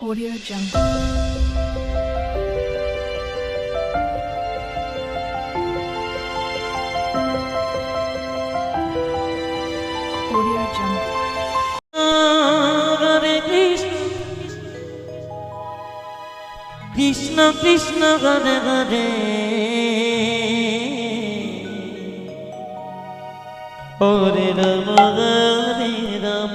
Audio Jungle. Krishna Krishna গরে গরে ওরে রাম গরে রাম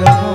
রাম